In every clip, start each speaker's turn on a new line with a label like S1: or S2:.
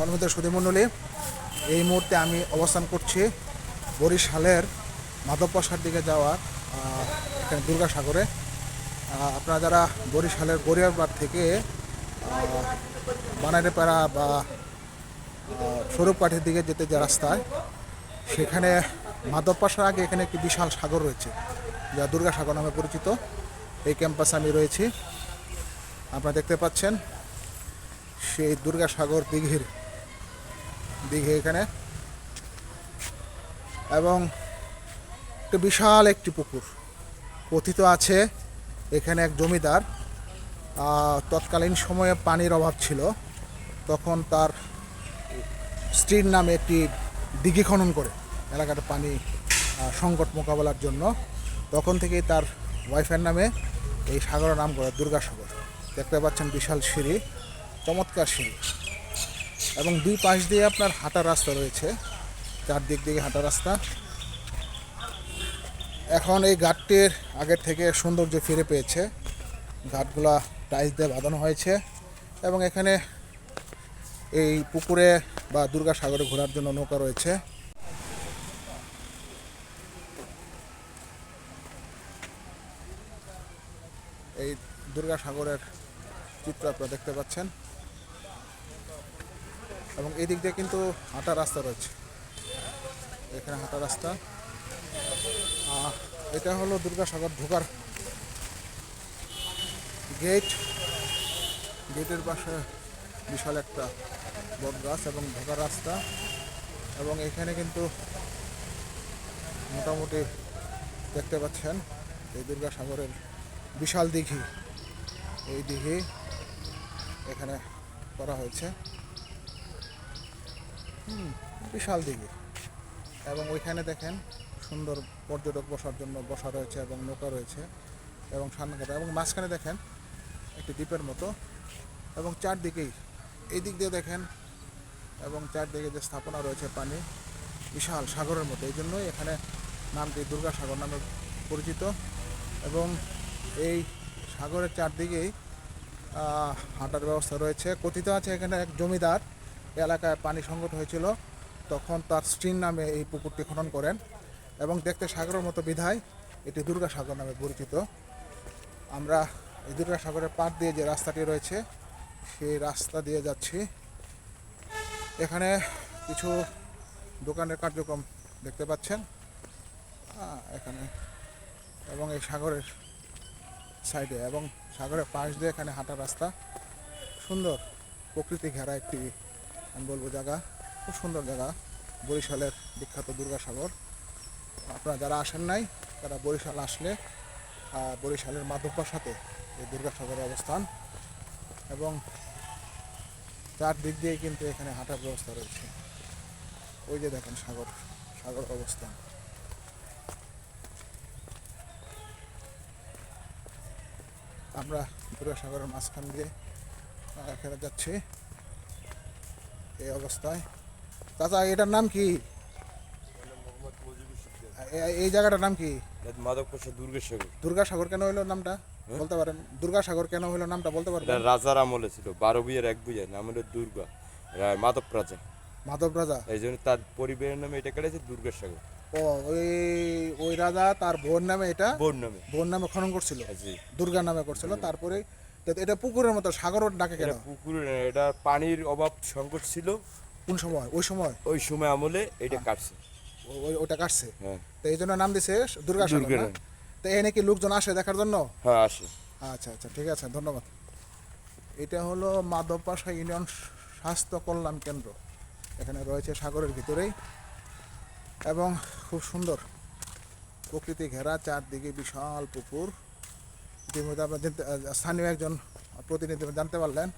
S1: সন্মিত সুধীমণ্ডলী এই মুহূর্তে আমি অবস্থান করছি বরিশালের মাধবপ্রসাদ দিকে যাওয়ার এখানে দুর্গাসাগরে। আপনারা যারা বরিশালের গড়িয়ারপাড় থেকে বানাইপাড়া বা আহ, স্বরূপকাঠির দিকে যেতে যে রাস্তায় সেখানে মাধবপাশার আগে এখানে একটি বিশাল সাগর রয়েছে যা দুর্গাসাগর নামে পরিচিত। এই ক্যাম্পাসে আমি রয়েছি। আপনারা দেখতে পাচ্ছেন সেই দুর্গাসাগর দিঘির দিঘি এখানে। এবং একটা বিশাল একটি পুকুর কথিত আছে, এখানে এক জমিদার তৎকালীন সময়ে পানির অভাব ছিল। তখন তার স্ত্রীর নামে একটি দিঘি খনন করে এলাকাটা পানি সংকট মোকাবেলার জন্য। তখন থেকেই তার ওয়াইফের নামে এই সাগরের নাম করে দুর্গাসাগর। দেখতে পাচ্ছেন বিশাল সিঁড়ি, চমৎকার সিঁড়ি। এবং দুই পাশ দিয়ে আপনার হাঁটার রাস্তা রয়েছে। চারদিক দিকে হাঁটার রাস্তা। এখন এই ঘাটটির আগের থেকে সৌন্দর্য ফিরে পেয়েছে। ঘাটগুলা টাইলস দিয়ে বাঁধানো হয়েছে এবং এখানে এই পুকুরে বা দুর্গাসাগরে ঘোরার জন্য নৌকা রয়েছে। এই দুর্গাসাগরের চিত্র আপনারা দেখতে পাচ্ছেন। এবং এই দিক দিয়ে কিন্তু হাঁটা রাস্তা রয়েছে। এখানে হাঁটা রাস্তা। এটা হলো দুর্গাসাগর ঢোকার গেট গেটের পাশে বিশাল একটা বট গাছ এবং ঢোকার রাস্তা। এবং এখানে কিন্তু মোটামুটি দেখতে পাচ্ছেন এই দুর্গাসাগরের বিশাল দিঘি। এই দিঘি এখানে করা হয়েছে। বিশাল দিঘি। এবং ওইখানে দেখেন সুন্দর পর্যটক বসার জন্য বসা রয়েছে এবং নৌকা রয়েছে এবং সামনে এবং মাঝখানে দেখেন একটি দ্বীপের মতো এবং চারদিকেই এই দিক দিয়ে দেখেন এবং চারদিকে যে স্থাপনা রয়েছে পানি, বিশাল সাগরের মতো। এই জন্যই এখানে নামটি দুর্গাসাগর নামে পরিচিত। এবং এই সাগরের চারদিকেই হাঁটার ব্যবস্থা রয়েছে। কথিত আছে এখানে এক জমিদার এলাকায় পানি সংকট হয়েছিল, তখন তার স্ত্রীর নামে এই পুকুরটি খনন করেন এবং দেখতে সাগরের মতো বিধায় এটি দুর্গাসাগর নামে পরিচিত। আমরা এই দুর্গাসাগরের পাড় দিয়ে যে রাস্তাটি রয়েছে, সেই রাস্তা দিয়ে যাচ্ছি। এখানে কিছু দোকানের কার্যক্রম দেখতে পাচ্ছেন। এখানে এবং এই সাগরের সাইডে এবং সাগরের পাশ দিয়ে এখানে হাঁটা রাস্তা। সুন্দর, প্রকৃতি ঘেরা একটি আমি বলব জায়গা, খুব সুন্দর জায়গা, বরিশালের বিখ্যাত দুর্গাসাগর। আপনারা যারা আসেন নাই, তারা বরিশাল আসলে বরিশালের মাধবপার সাথে এই দুর্গাসাগরের অবস্থান এবং চারদিক দিয়ে কিন্তু এখানে হাঁটার ব্যবস্থা রয়েছে। ওই যে দেখেন সাগর সাগর অবস্থান। আমরা দুর্গাসাগরের মাঝখান দিয়ে এখানে যাচ্ছি। এই অবস্থায়। চাচা এটার নাম কি? এই জায়গাটার নাম কি?
S2: মাদক প্রসাদ দুর্গেশ্বর
S1: দুর্গাসাগর। কেন হইল নামটা? বলতে পারেন। দুর্গাসাগর কেন হইল নামটা বলতে
S2: এটা
S1: পারবেন
S2: রাজার আমলে ছিল বারো বিয়ের এক বিয়ে নাম হলো দুর্গা মাধব রাজা।
S1: মাধব রাজা?
S2: এই জন্য তার পরিবারের নামে এটা কেটেছে দুর্গাসাগর।
S1: ও ওই ওই রাজা তার বোন নামে এটা?
S2: বোর নামে।
S1: বোন নামে খনন করছিল? দুর্গা নামে করছিল। তারপরে এটা পুকুরের মতো সাগর ডাকে কেন?
S2: এটা পুকুরে এটা পানির অভাব সংকট ছিল।
S1: কোন সময়? ওই সময়?
S2: ওই সময় আমলে এটা কাটছে।
S1: ওটা কাটছে?
S2: হ্যাঁ।
S1: তো এই জন্য নাম দিছে
S2: দুর্গা? নাম।
S1: তো লোকজন আসে দেখার জন্য?
S2: হ্যাঁ আসে।
S1: আচ্ছা আচ্ছা ঠিক আছে ধন্যবাদ। এটা হলো মাধবপাশা ইউনিয়ন স্বাস্থ্য কল্যাণ কেন্দ্র। এখানে রয়েছে সাগরের ভিতরেই। এবং খুব সুন্দর। প্রকৃতি ঘেরা চারদিকে বিশাল পুকুর। ইতিমধ্যে আপনার স্থানীয় একজন প্রতিনিধি জানতে পারলেন,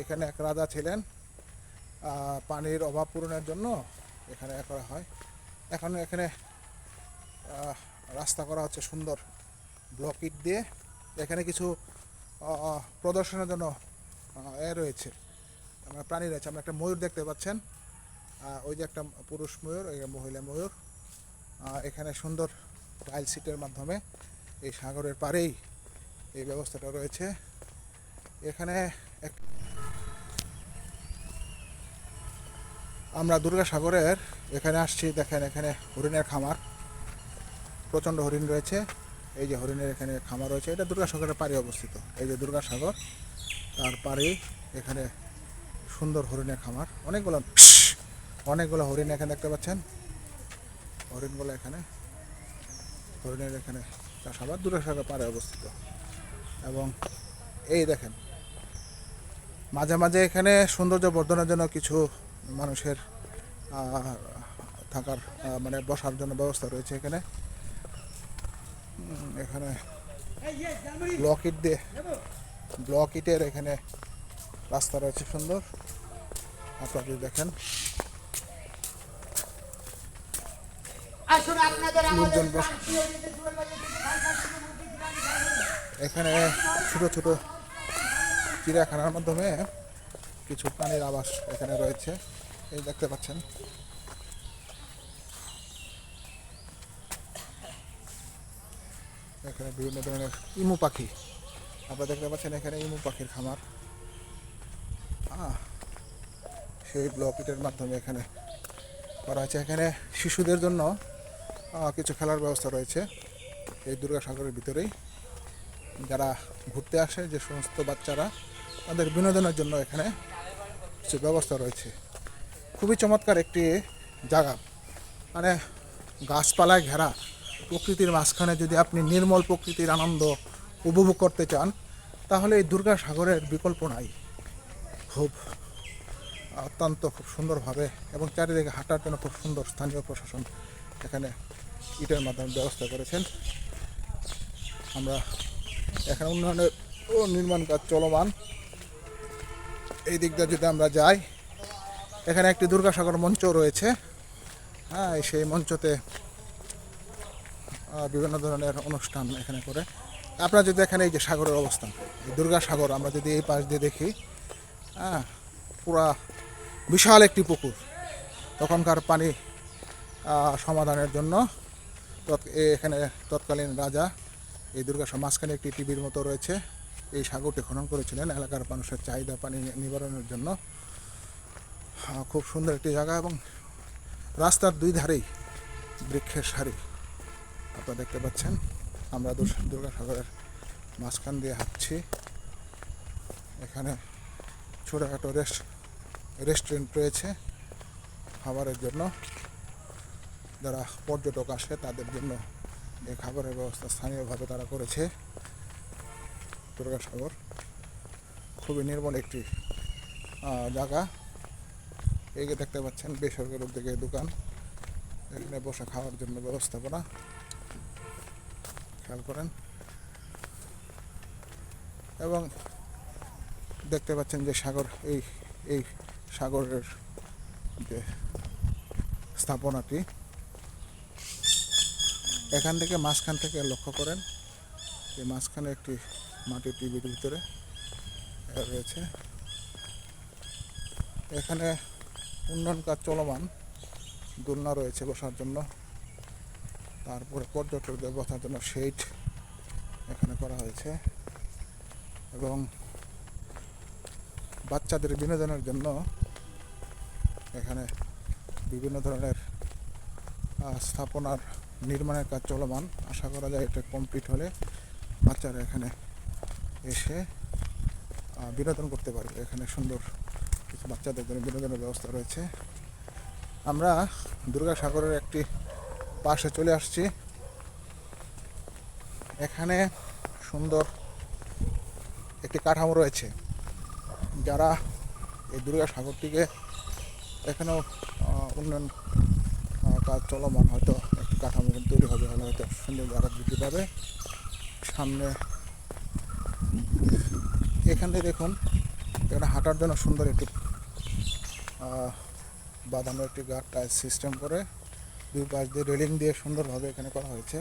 S1: এখানে এক রাজা ছিলেন পানির অভাব পূরণের জন্য এখানে করা হয়। এখন এখানে রাস্তা করা হচ্ছে সুন্দর ব্লক ইট দিয়ে। এখানে কিছু প্রদর্শনের জন্য এ রয়েছে। আমরা প্রাণী রয়েছে, আমরা একটা ময়ূর দেখতে পাচ্ছেন। ওই যে একটা পুরুষ ময়ূর ওই মহিলা ময়ূর। এখানে সুন্দর টাইল সিটের মাধ্যমে এই সাগরের পাড়েই এই ব্যবস্থাটা রয়েছে। এখানে এক আমরা দুর্গাসাগরের, এখানে আসছি, দেখেন এখানে হরিণের খামার। প্রচণ্ড হরিণ রয়েছে। এই যে হরিণের এখানে খামার রয়েছে, এটা দুর্গাসাগরের পাড়ে অবস্থিত। এই যে দুর্গাসাগর, তার পাড়ে এখানে সুন্দর হরিণের খামার। অনেকগুলো অনেকগুলো হরিণ এখানে দেখতে পাচ্ছেন। হরিণগুলো এখানে হরিণের এখানে চাষাবাদ দুর্গাসাগর পাড়ে অবস্থিত। এবং এই দেখেন মাঝে মাঝে এখানে সৌন্দর্য বর্ধনের জন্য কিছু মানুষের থাকার মানে বসার জন্য ব্যবস্থা রয়েছে এখানে। এখানে ব্লক ইট দিয়ে ব্লক ইটের এখানে রাস্তা রয়েছে সুন্দর। আপনারা যদি দেখেন
S3: আসুন আপনাদের আমাদের
S1: লোকজন বস- এখানে ছোট ছোট চিড়িয়াখানার মাধ্যমে কিছু প্রাণীর আবাস এখানে রয়েছে। এই দেখতে পাচ্ছেন। এখানে বিভিন্ন ধরনের ইমু পাখি। আপনারা দেখতে পাচ্ছেন এখানে ইমু পাখির খামার। সেই ব্লক ইটের মাধ্যমে এখানে করা হয়েছে। এখানে শিশুদের জন্য কিছু খেলার ব্যবস্থা রয়েছে। এই দুর্গাসাগরের ভিতরেই। যারা ঘুরতে আসে, যে সমস্ত বাচ্চারা, তাদের বিনোদনের জন্য এখানে কিছু ব্যবস্থা রয়েছে। খুবই চমৎকার একটি জায়গা। মানে গাছপালায় ঘেরা প্রকৃতির মাঝখানে যদি আপনি নির্মল প্রকৃতির আনন্দ উপভোগ করতে চান, তাহলে এই দুর্গা সাগরের বিকল্প নাই। খুব অত্যন্ত খুব সুন্দরভাবে এবং চারিদিকে হাঁটার জন্য খুব সুন্দর স্থানীয় প্রশাসন এখানে ইটের মাধ্যমে ব্যবস্থা করেছেন। আমরা এখানে উন্নয়নের ও নির্মাণ কাজ চলমান। এই দিক দিয়ে যদি আমরা যাই, এখানে একটি দুর্গাসাগর মঞ্চ রয়েছে। হ্যাঁ সেই মঞ্চতে বিভিন্ন ধরনের অনুষ্ঠান এখানে করে। আপনারা যদি এখানে এই যে সাগরের অবস্থান, এই দুর্গাসাগর আমরা যদি এই পাশ দিয়ে দেখি হ্যাঁ পুরা বিশাল একটি পুকুর। তখনকার পানি সমাধানের জন্য এখানে তৎকালীন রাজা এই দুর্গাসা মাঝখানে একটি টিভির মতো রয়েছে। এই সাগরটি খনন করেছিলেন এলাকার মানুষের চাহিদা পানি নিবারণের জন্য। খুব সুন্দর একটি জায়গা এবং রাস্তার দুই ধারেই বৃক্ষের সারি। আপনারা দেখতে পাচ্ছেন, আমরা দুর- দুর্গাসাগরের মাঝখান দিয়ে হাঁটছি। এখানে ছোটোখাটো রেস্ট, রেস্টুরেন্ট রয়েছে খাবারের জন্য। যারা পর্যটক আসে, তাদের জন্য এই খাবারের ব্যবস্থা স্থানীয়ভাবে তারা করেছে। দুর্গাসাগর খুবই নির্মল একটি জায়গা। এই দেখতে পাচ্ছেন বেসরকারি উদ্যোগে দোকান। এখানে বসে খাওয়ার জন্য ব্যবস্থাপনা। খেয়াল করেন। এবং দেখতে পাচ্ছেন যে সাগর, এই এই সাগরের যে স্থাপনাটি এখান থেকে মাঝখান থেকে লক্ষ্য করেন, যে মাঝখানে একটি মাটির টিভির ভিতরে রয়েছে। এখানে উন্নয়ন কাজ চলমান, দোলনা রয়েছে বসার জন্য। তারপরে পর্যটকদের বসার জন্য শেড এখানে করা হয়েছে। এবং বাচ্চাদের বিনোদনের জন্য এখানে বিভিন্ন ধরনের স্থাপনার নির্মাণের কাজ চলমান। আশা করা যায় এটা কমপ্লিট হলে বাচ্চারা এখানে এসে বিনোদন করতে পারবে। এখানে সুন্দর কিছু বাচ্চাদের জন্য বিনোদনের ব্যবস্থা রয়েছে। আমরা দুর্গাসাগরের একটি পাশে চলে আসছি। এখানে সুন্দর একটি কাঠামো রয়েছে। যারা এই দুর্গাসাগরটিকে এখানেও উন্নয়ন কাজ চলমান একটি কাঠামো তৈরি হবে, হলে হয়তো সুন্দর আরও বৃদ্ধি পাবে। সামনে এখানে দেখুন এখানে হাঁটার জন্য সুন্দর একটি বাঁধানো একটি গার্ড টাইল সিস্টেম করে দুই পাশ দিয়ে রেলিং দিয়ে সুন্দরভাবে এখানে করা হয়েছে।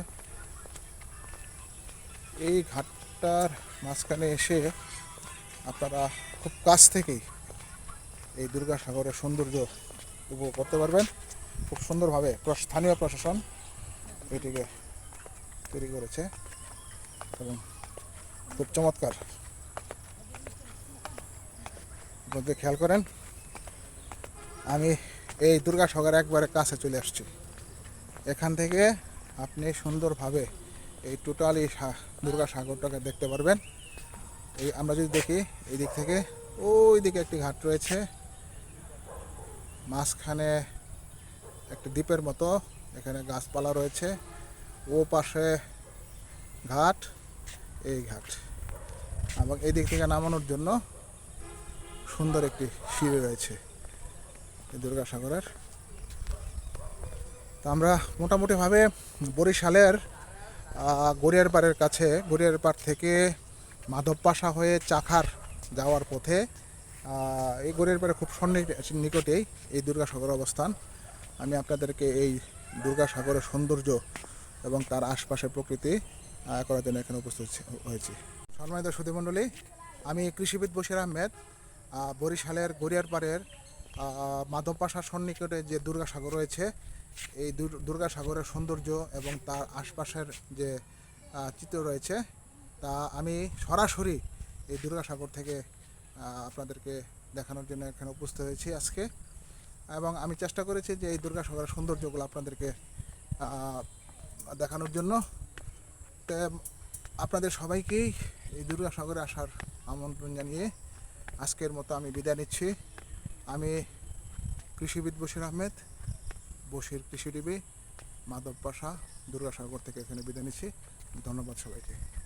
S1: এই ঘাটটার মাঝখানে এসে আপনারা খুব কাছ থেকেই এই দুর্গাসাগরের সৌন্দর্য উপভোগ করতে পারবেন। খুব সুন্দরভাবে স্থানীয় প্রশাসন এটিকে তৈরি করেছে এবং খুব চমৎকার। মধ্যে খেয়াল করেন, আমি এই দুর্গাসাগর একবারে কাছে চলে আসছি। এখান থেকে আপনি সুন্দরভাবে এই টোটালি দুর্গাসাগরটাকে দেখতে পারবেন। এই আমরা যদি দেখি এই দিক থেকে ওই দিকে একটি ঘাট রয়েছে। মাঝখানে একটা দ্বীপের মতো এখানে গাছপালা রয়েছে। ও পাশে ঘাট, এই ঘাট। এবং এই দিক থেকে নামানোর জন্য সুন্দর একটি সিঁড়ি রয়েছে এই দুর্গাসাগরের। তো আমরা মোটামুটিভাবে বরিশালের গড়িয়ার পাড়ের কাছে, গড়িয়ার পাড় থেকে মাধবপাশা হয়ে চাখার যাওয়ার পথে এই গড়িয়ার পাড়ে খুব সন্নি- নিকটেই এই দুর্গাসাগর অবস্থান। আমি আপনাদেরকে এই দুর্গাসাগরের সৌন্দর্য এবং তার আশপাশের প্রকৃতি করার জন্য এখানে উপস্থিত হয়েছি। সম্মানিত সুধীমণ্ডলী, আমি কৃষিবিদ বশির আহমেদ বরিশালের গড়িয়ার পাড়ের মাধবপাশার সন্নিকটে যে দুর্গাসাগর রয়েছে, এই দুর- দুর্গাসাগরের সৌন্দর্য এবং তার আশপাশের যে চিত্র রয়েছে, তা আমি সরাসরি এই দুর্গাসাগর থেকে আপনাদেরকে দেখানোর জন্য এখানে উপস্থিত হয়েছি আজকে। এবং আমি চেষ্টা করেছি যে এই দুর্গাসাগরের সৌন্দর্যগুলো আপনাদেরকে দেখানোর জন্য। তো, আপনাদের সবাইকেই এই দুর্গাসাগরে আসার আমন্ত্রণ জানিয়ে আজকের মতো আমি বিদায় নিচ্ছি। আমি কৃষিবিদ বশির আহমেদ, বশির কৃষি টিভি মাধব পাশা দুর্গাসাগর থেকে এখানে বিদায় নিচ্ছি। ধন্যবাদ সবাইকে।